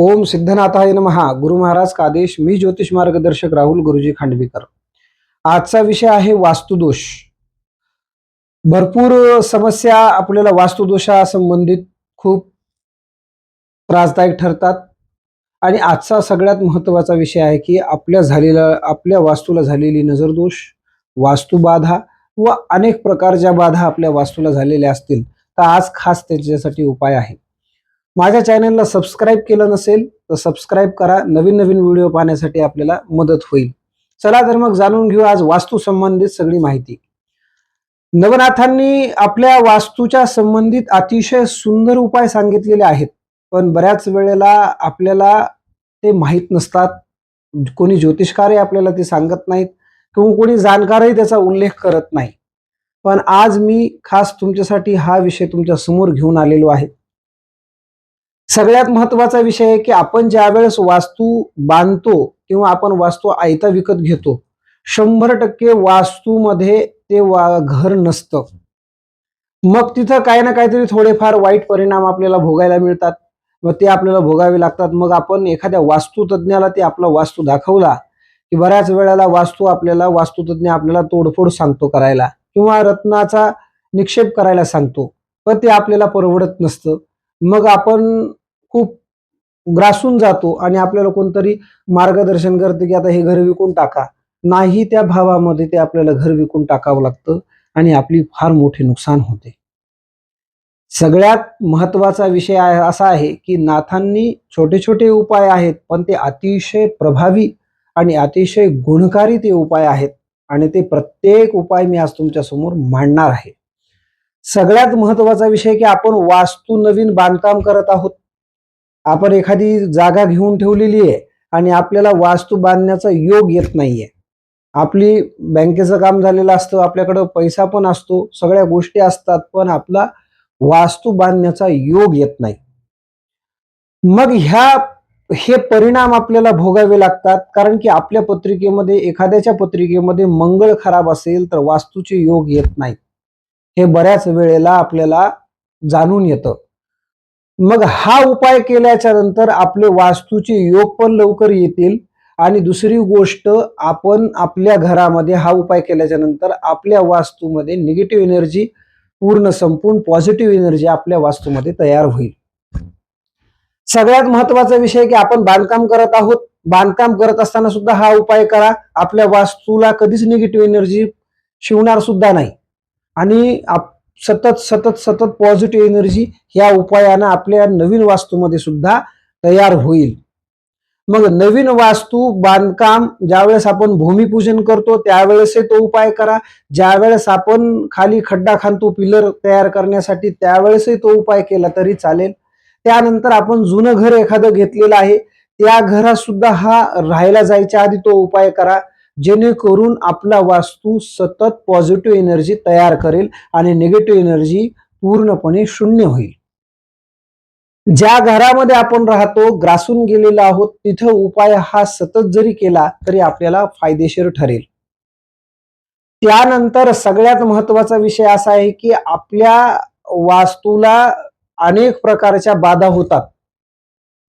ओम सिद्धनाथाय नमहा गुरु महाराज का आदेश मी ज्योतिष मार्गदर्शक राहुल गुरुजी खांडवीकर. आजचा विषय आहे वास्तुदोष. भरपूर समस्या आपल्याला वास्तुदोषा संबंधित खूप त्रासदायक ठरतात. आणि आजचा सगळ्यात महत्त्वाचा विषय आहे की आपल्या झालेला आपल्या वास्तूला झालेली नजरदोष वास्तुबाधा व अनेक प्रकारच्या बाधा आपल्या वास्तूला झालेल्या असतील. तर आज खास त्याच्यासाठी उपाय आहे. माझ्या चॅनलला सबस्क्राईब केलं नसेल तर सबस्क्राईब करा. नवीन नवीन व्हिडिओ पाहण्यासाठी आपल्याला मदत होईल. चला तर मग जाणून घेऊ आज वास्तू संबंधित सगळी माहिती. नवनाथांनी आपल्या वास्तूच्या संबंधित अतिशय सुंदर उपाय सांगितलेले आहेत. पण बऱ्याच वेळेला आपल्याला ते माहीत नसतात. कोणी ज्योतिषकारही आपल्याला ते सांगत नाहीत किंवा कोणी जाणकारही त्याचा उल्लेख करत नाही. पण आज मी खास तुमच्यासाठी हा विषय तुमच्यासमोर घेऊन आलेलो आहे. सगळ्यात महत्त्वाचा विषय आहे की आपण ज्या वेळेस वास्तू बांधतो किंवा आपण वास्तू आयता विकत घेतो शंभर टक्के वास्तूमध्ये ते वा घर नसतं. मग तिथं काही ना काहीतरी थोडेफार वाईट परिणाम आपल्याला भोगायला मिळतात. मग ते आपल्याला भोगावे लागतात. मग आपण एखाद्या वास्तुतज्ञाला ते आपला वास्तू दाखवला की बऱ्याच वेळेला वास्तू आपल्याला वास्तुतज्ञ आपल्याला तोडफोड सांगतो करायला किंवा रत्नाचा निक्षेप करायला सांगतो. पण ते आपल्याला परवडत नसतं. मग आपण खूप ग्रासून जातो आणि आपल्याला कोणतरी मार्गदर्शन करते की आता हे घर विकून टाका. नाही त्या भावामध्ये ते आपल्याला घर विकून टाकावं लागतं आणि आपली फार मोठे नुकसान होते. सगळ्यात महत्त्वाचा विषय असा आहे की नाथांनी छोटे छोटे उपाय आहेत पण ते अतिशय प्रभावी आणि अतिशय गुणकारी ते उपाय आहेत आणि ते प्रत्येक उपाय मी आज तुमच्यासमोर मांडणार आहे. सगळ्यात महत्त्वाचा विषय की आपण वास्तू नवीन बांधकाम करत आहोत आपण एखादी जागा घेऊन ठेवलेली आहे आणि आपल्याला वास्तू बांधण्याचा योग येत नाहीये. आपली बँकेचं काम झालेलं असतं आपल्याकडं पैसा पण असतो सगळ्या गोष्टी असतात पण आपला वास्तू बांधण्याचा योग येत नाही. मग ह्या हे परिणाम आपल्याला भोगावे लागतात कारण की आपल्या पत्रिकेमध्ये एखाद्याच्या पत्रिकेमध्ये मंगळ खराब असेल तर वास्तूचे योग येत नाही. हे बऱ्याच वेळेला आपल्याला जाणून येतं. मग हा उपाय केल्याच्यानंतर आपले वास्तूचे योग पण लवकर येतील. आणि दुसरी गोष्ट आपण आपल्या घरामध्ये हा उपाय केल्याच्यानंतर आपल्या वास्तूमध्ये निगेटिव्ह एनर्जी पूर्ण संपून पॉझिटिव्ह एनर्जी आपल्या वास्तूमध्ये तयार होईल. सगळ्यात महत्त्वाचा विषय की आपण बांधकाम करत आहोत. बांधकाम करत असताना सुद्धा हा उपाय करा. आपल्या वास्तूला कधीच निगेटिव्ह एनर्जी शिवणार सुद्धा नाही. आणि आप- सतत सतत सतत पॉझिटिव्ह एनर्जी ह्या उपायानं आपल्या नवीन वास्तूमध्ये सुद्धा तयार होईल. मग नवीन वास्तू बांधकाम ज्यावेळेस आपण भूमिपूजन करतो त्यावेळेसही तो उपाय करा. ज्यावेळेस आपण खाली खड्डा खांतो पिलर तयार करण्यासाठी त्यावेळेसही तो उपाय केला तरी चालेल. त्यानंतर आपण जुनं घर एखादं घेतलेलं आहे त्या घरात सुद्धा हा राहायला जायच्या आधी तो उपाय करा. जेणेकरून आपला वास्तू सतत पॉझिटिव्ह एनर्जी तयार करेल आणि निगेटिव्ह एनर्जी पूर्णपणे शून्य होईल. ज्या घरामध्ये आपण राहतो ग्रासून गेलेलो आहोत तिथं उपाय हा सतत जरी केला तरी आपल्याला फायदेशीर ठरेल. त्यानंतर सगळ्यात महत्त्वाचा विषय असा आहे की आपल्या वास्तूला अनेक प्रकारच्या बाधा होतात.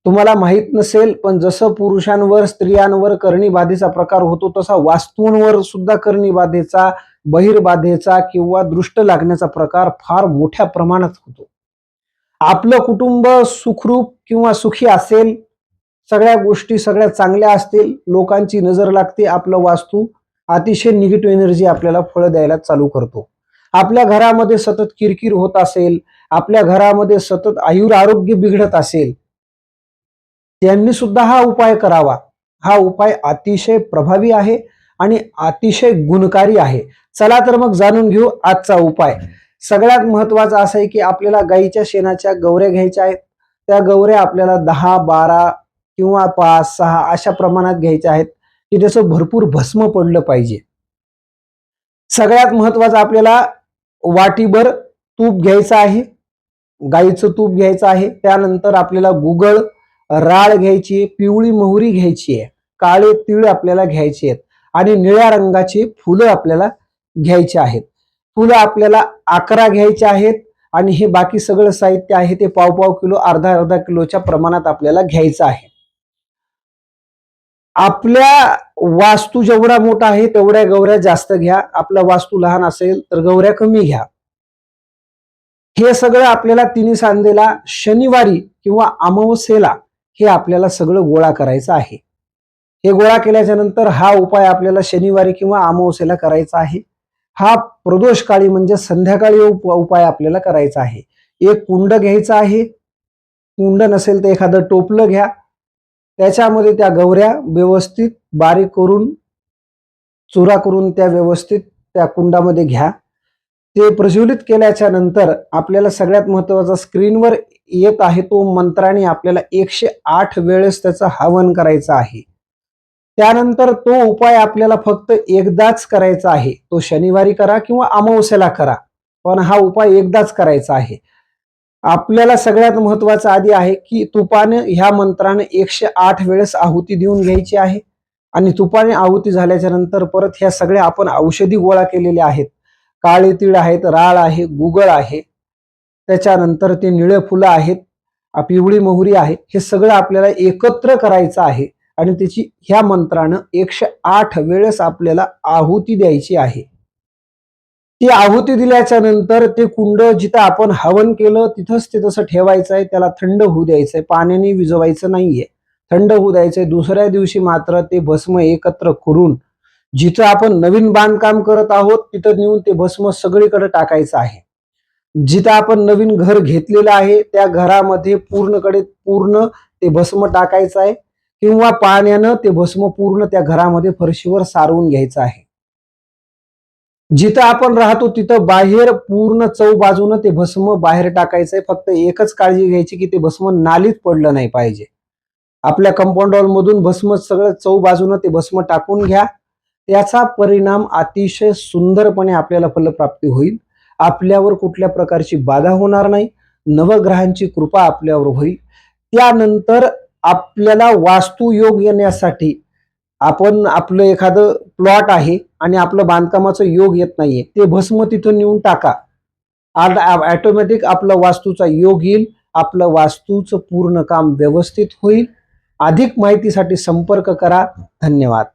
तुम्हाला माहीत नसेल पण जसं पुरुषांवर स्त्रियांवर करणीबाधेचा प्रकार होतो तसा वास्तूंवर सुद्धा करणीबाधेचा बहिर्बाधेचा किंवा दृष्ट लागण्याचा प्रकार फार मोठ्या प्रमाणात होतो. आपलं कुटुंब सुखरूप किंवा सुखी असेल सगळ्या गोष्टी सगळ्या चांगल्या असतील लोकांची नजर लागते आपलं वास्तू अतिशय निगेटिव्ह एनर्जी आपल्याला फळं द्यायला चालू करतो. आपल्या घरामध्ये सतत किरकिर होत असेल आपल्या घरामध्ये सतत आयुर आरोग्य बिघडत असेल त्यांनी सुद्धा हा उपाय करावा. हा उपाय अतिशय प्रभावी आहे आणि अतिशय गुणकारी आहे. चला तर मग जाणून घेऊ आजचा उपाय. सगळ्यात महत्त्वाचा असं आहे की आपल्याला गाईच्या शेणाच्या गवऱ्या घ्यायच्या आहेत. त्या गवऱ्या आपल्याला दहा बारा किंवा पाच सहा अशा प्रमाणात घ्यायच्या आहेत की त्याचं भरपूर भस्म पडलं पाहिजे. सगळ्यात महत्वाचं आपल्याला वाटीभर तूप घ्यायचं आहे. गाईचं तूप घ्यायचं आहे. त्यानंतर आपल्याला गुगळ राळ घ्यायची आहे पिवळी मोहरी घ्यायची आहे. काळे तीळ आपल्याला घ्यायचे आहेत. आणि निळ्या रंगाची फुलं आपल्याला घ्यायची आहेत. फुलं आपल्याला अकरा घ्यायचे आहेत. आणि हे बाकी सगळं साहित्य आहे ते पाव पाव किलो अर्धा अर्धा किलोच्या प्रमाणात आपल्याला घ्यायचं आहे. आपल्या वास्तू जेवढा मोठा आहे तेवढ्या गवऱ्या जास्त घ्या. आपला वास्तू लहान असेल तर गौऱ्या कमी घ्या. हे सगळं आपल्याला तिन्ही सांधेला शनिवारी किंवा अमावस्येला हे आपल्याला सगळं गोळा करायचं आहे. हे गोळा केल्याच्यानंतर हा उपाय आपल्याला शनिवारी किंवा अमावस्येला करायचा आहे. हा प्रदोष काळी म्हणजे संध्याकाळी उप- उपाय आपल्याला करायचा आहे. एक कुंड घ्यायचा आहे. कुंड नसेल तर एखादं टोपलं घ्या. त्याच्यामध्ये त्या गवऱ्या व्यवस्थित बारीक करून चुरा करून त्या व्यवस्थित त्या कुंडामध्ये घ्या. ते प्रज्वलित केल्याच्यानंतर आपल्याला सगळ्यात महत्त्वाचा स्क्रीनवर येत आहे तो मंत्राने आपल्याला एकशे आठ वेळेस त्याचं हवन करायचं आहे. त्यानंतर तो उपाय आपल्याला फक्त एकदाच करायचा आहे. तो शनिवारी करा किंवा अमावस्याला करा पण हा उपाय एकदाच करायचा आहे. आपल्याला सगळ्यात महत्वाचं आधी आहे की तुपाने ह्या मंत्राने एकशे आठ वेळेस आहुती देऊन घ्यायची आहे आणि तुपाने आहुती झाल्याच्यानंतर परत ह्या सगळ्या आपण औषधी गोळा केलेल्या आहेत. काळे तीळ आहेत राळ आहे गुगळ आहे त्याच्यानंतर ते निळे फुलं आहेत पिवळी मोहरी आहे हे सगळं आपल्याला एकत्र करायचं आहे. आणि त्याची ह्या मंत्रानं एकशे आठ वेळेस आपल्याला आहुती द्यायची आहे. ती आहुती दिल्याच्या नंतर ते कुंड जिथं आपण हवन केलं तिथंच ते तसं ठेवायचं आहे. त्याला थंड होऊ द्यायचंय पाण्याने विजवायचं नाहीये. थंड होऊ द्यायचंय दुसऱ्या दिवशी मात्र ते भस्म एकत्र करून जिथं आपण नवीन बांधकाम करत आहोत तिथं नेऊन ते भस्म सगळीकडे टाकायचं आहे. जिथं आपण नवीन घर घेतलेलं आहे त्या घरामध्ये पूर्णकडे पूर्ण ते भस्म टाकायचं आहे किंवा पाण्यानं ते भस्म पूर्ण त्या घरामध्ये फरशीवर सारवून घ्यायचं आहे. जिथं आपण राहतो तिथं बाहेर पूर्ण चौ बाजूनं ते भस्म बाहेर टाकायचंय फक्त एकच काळजी घ्यायची की ते भस्म नालीत पडलं नाही पाहिजे. आपल्या कंपाऊंड वॉल मधून भस्म सगळं चौ बाजूनं ते भस्म टाकून घ्या. त्याचा परिणाम अतिशय सुंदरपणे आपल्याला फलप्राप्ती होईल. आपल्यावर कुठल्या प्रकारची बाधा होणार नाही. नवग्रहांची कृपा आपल्यावर होईल. त्यानंतर आपल्याला वास्तू योग येण्यासाठी आपण आपलं एखादं प्लॉट आहे आणि आपलं बांधकामाचं योग येत नाहीये. ते भस्म तिथं नेऊन टाका. ऑटोमॅटिक आपलं वास्तूचा योग येईल. आपलं वास्तूचं पूर्ण काम व्यवस्थित होईल. अधिक माहितीसाठी संपर्क करा. धन्यवाद.